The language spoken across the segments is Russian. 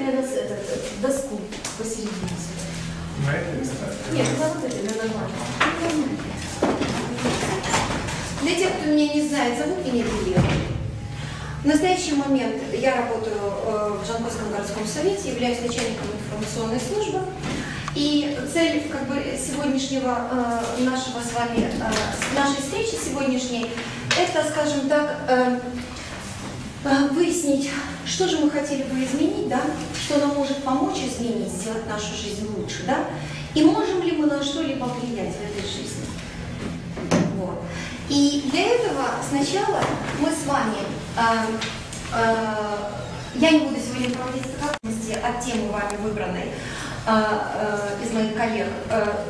мне дос- этот, доску посередине. На это. Нет, на вот это, на нормально. Для тех, кто меня не знает, зовут меня Елена. В настоящий момент я работаю э, в Жанковском городском совете, являюсь начальником информационной службы. И цель как бы, сегодняшнего э, нашего с вами, э, нашей встречи сегодняшней, это, скажем так, э, выяснить, что же мы хотели бы изменить, да, что нам может помочь изменить, сделать нашу жизнь лучше, да, и можем ли мы на что-либо влиять в этой жизни. Вот. И для этого сначала мы с вами, э, э, я не буду сегодня проводить стандартности от темы вами выбранной из моих коллег,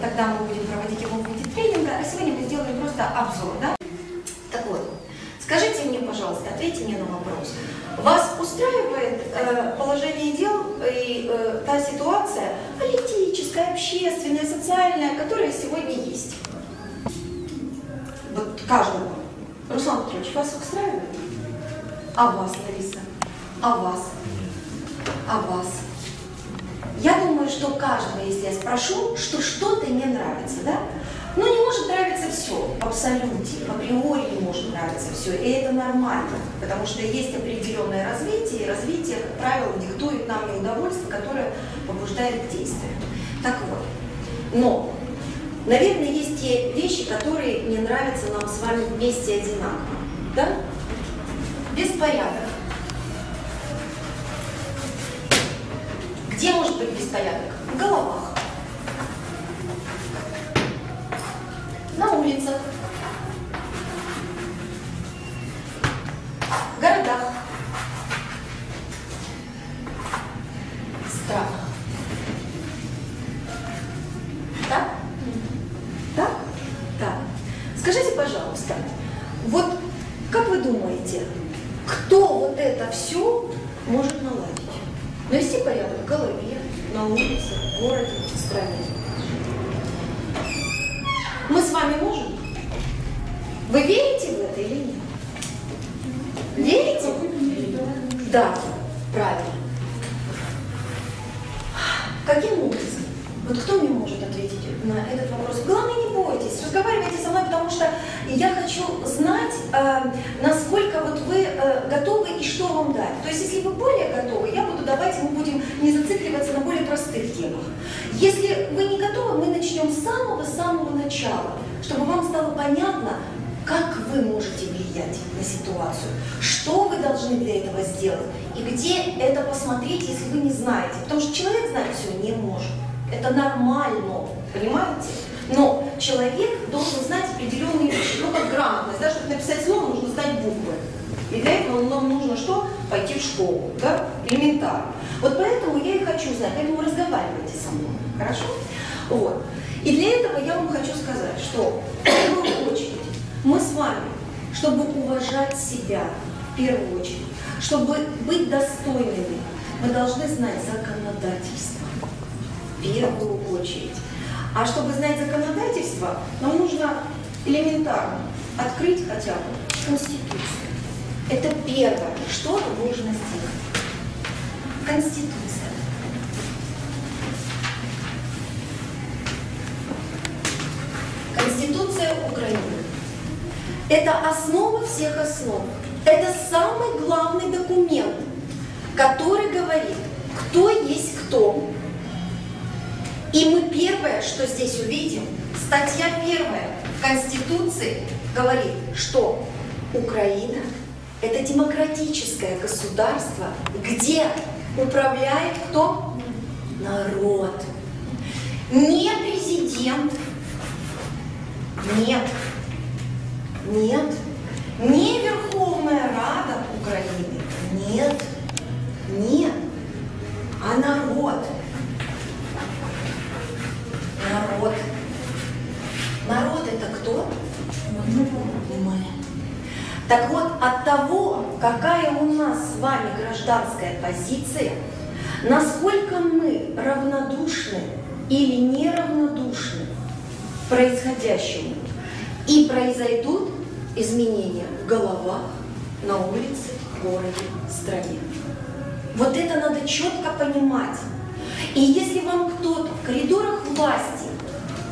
тогда мы будем проводить его в виде тренинга, а сегодня мы сделаем просто обзор, да? Так вот, скажите мне, пожалуйста, ответьте мне на вопрос. Вас устраивает э, положение дел и э, та ситуация политическая, общественная, социальная, которая сегодня есть? Вот каждого. Руслан Петрович, вас устраивает? А вас, Лариса? А вас? А вас? Я думаю, что каждого, если я спрошу, что что-то не нравится, да? Ну, не может нравиться все, в абсолюте, априори не может нравиться все, и это нормально, потому что есть определенное развитие, и развитие, как правило, диктует нам неудовольствие, которое побуждает к действию. Так вот, но, наверное, есть те вещи, которые не нравятся нам с вами вместе одинаково, да? Беспорядок. Где может быть беспорядок? В головах. На улицах. В городах. В странах. Так? Так? Так. Скажите, пожалуйста, вот как вы думаете, кто вот это все может наладить? Навести порядок в голове, на улице, в городе, в стране. Мы с вами можем? Вы верите в это или нет? Верите? Да, правильно. Каким образом? Вот кто мне может ответить на этот вопрос? Главное, не бойтесь, разговаривайте со мной, потому что я хочу знать, э, насколько вот вы э, готовы и что вам дать. То есть, если вы более готовы, я буду давать, мы будем не зацикливаться на более простых темах. Если вы не готовы, мы начнем с самого-самого начала, чтобы вам стало понятно, как вы можете влиять на ситуацию, что вы должны для этого сделать и где это посмотреть, если вы не знаете. Потому что человек знать все не может. Это нормально, понимаете? Но человек должен знать определенные вещи, ну как грамотность, да, чтобы написать слово, нужно знать буквы. И для этого нам нужно что? Пойти в школу, да? Элементарно. Вот поэтому я и хочу знать, поэтому разговаривайте со мной, хорошо? Вот. И для этого я вам хочу сказать, что в первую очередь мы с вами, чтобы уважать себя в первую очередь, чтобы быть достойными, мы должны знать законодательство в первую очередь. А чтобы знать законодательство, нам нужно элементарно открыть хотя бы Конституцию. Это первое, что нужно сделать. Конституция. Конституция Украины. Это основа всех основ. Это самый главный документ, который говорит, кто есть кто. И мы первое, что здесь увидим, статья первая Конституции говорит, что Украина – это демократическое государство, где управляет кто? Народ. Не президент. Нет. Нет. Не Верховная Рада Украины. Нет. Нет. А. Народ. Народ это кто? Мы. Так вот, от того, какая у нас с вами гражданская позиция, насколько мы равнодушны или неравнодушны происходящему, и произойдут изменения в головах, на улице, в городе, в стране. Вот это надо четко понимать. И если вам кто-то в коридорах власти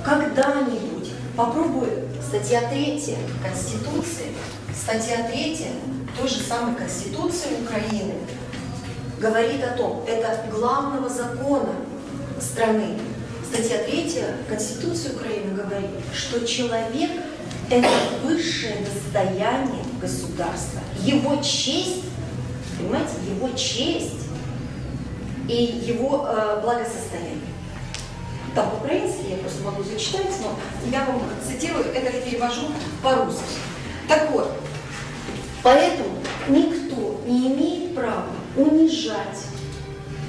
когда-нибудь попробует статья 3 Конституции, статья 3 той же самой Конституции Украины говорит о том, это главного закона страны. Статья 3 Конституции Украины говорит, что человек – это высшее достояние государства. Его честь, понимаете, его честь и его э, благосостояние. Там по-украински, я просто могу зачитать, но я вам цитирую, это перевожу по-русски. Так вот, поэтому никто не имеет права унижать,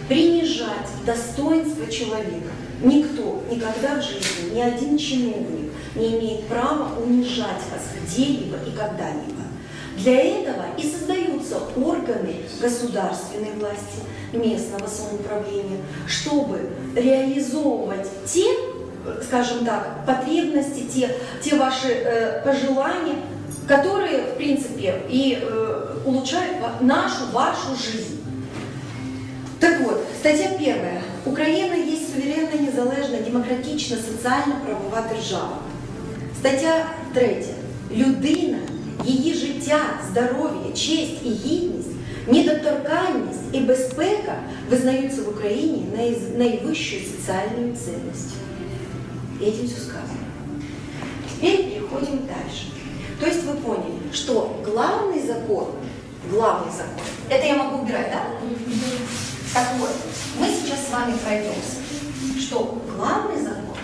принижать достоинство человека. Никто никогда в жизни, ни один чиновник не имеет права унижать вас где-либо и когда-либо. Для этого и создаются органы государственной власти, местного самоуправления, чтобы реализовывать те, скажем так, потребности, те, те ваши э, пожелания, которые, в принципе, и э, улучшают нашу, вашу жизнь. Так вот, стаття первая. Україна є суверенна, незалежна, демократична, соціально-правова держава. Стаття третя. Людина, її життя, здоров'я, честь і гідність, недоторканність і безпека визнаються в Україні найвищою соціальною цінністю. Этим все сказано. Теперь переходим дальше. То есть вы поняли, что главный закон, главный закон, это я могу убирать, да? Так вот, мы сейчас с вами пройдемся, что главный закон,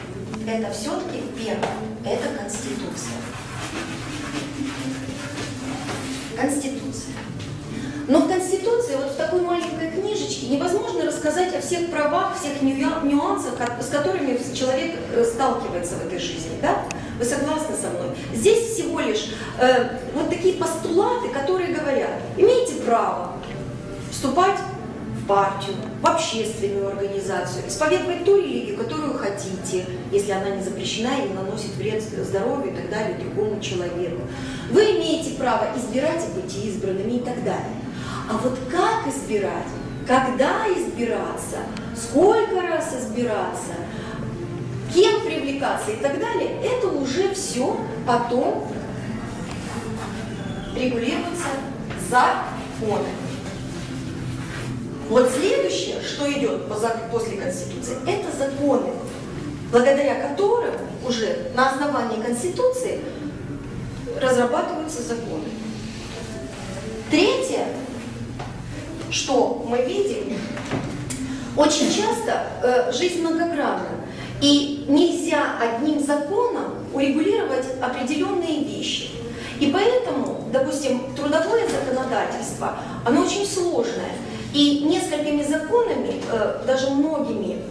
это все-таки первое, это Конституция. Конституция. Но в Конституции, вот в такой маленькой книжечке, невозможно рассказать о всех правах, всех нюансах, с которыми человек э, сталкивается в этой жизни. Да? Вы согласны со мной? Здесь всего лишь э, вот такие постулаты, которые говорят, имеете право вступать партию, в общественную организацию, исповедовать ту религию, которую хотите, если она не запрещена и не наносит вред здоровью и так далее другому человеку. Вы имеете право избирать и быть избранными и так далее. А вот как избирать, когда избираться, сколько раз избираться, кем привлекаться и так далее, это уже все потом регулируется законами. Вот следующее, что идет после Конституции, это законы, благодаря которым уже на основании Конституции разрабатываются законы. Третье, что мы видим, очень часто э, жизнь многогранна, и нельзя одним законом урегулировать определенные вещи. И поэтому, допустим, трудовое законодательство, оно очень сложное. И несколькими законами, э, даже многими,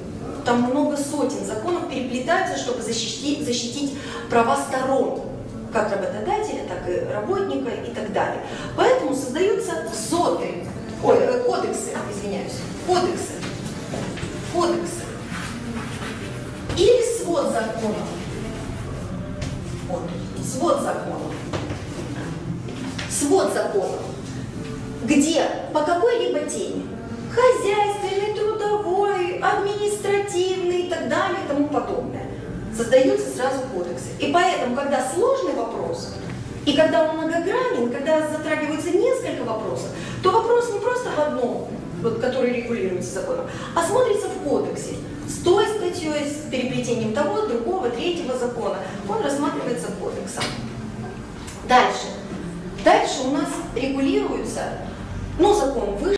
там много сотен законов переплетаются, чтобы защитить, защитить права сторон, как работодателя, так и работника и так далее. Поэтому создаются ЗОТы, ой, э, кодексы, извиняюсь, кодексы, кодексы. Или свод законов. Вот, свод законов. Свод законов где по какой-либо теме, хозяйственный, трудовой, административный и так далее и тому подобное, создаются сразу кодексы. И поэтому, когда сложный вопрос, и когда он многогранен, когда затрагиваются несколько вопросов, то вопрос не просто в одном, вот, который регулируется законом, а смотрится в кодексе. С той статьей, с переплетением того, другого, третьего закона. Он рассматривается кодексом. Дальше. Дальше у нас регулируется ну, закон выше.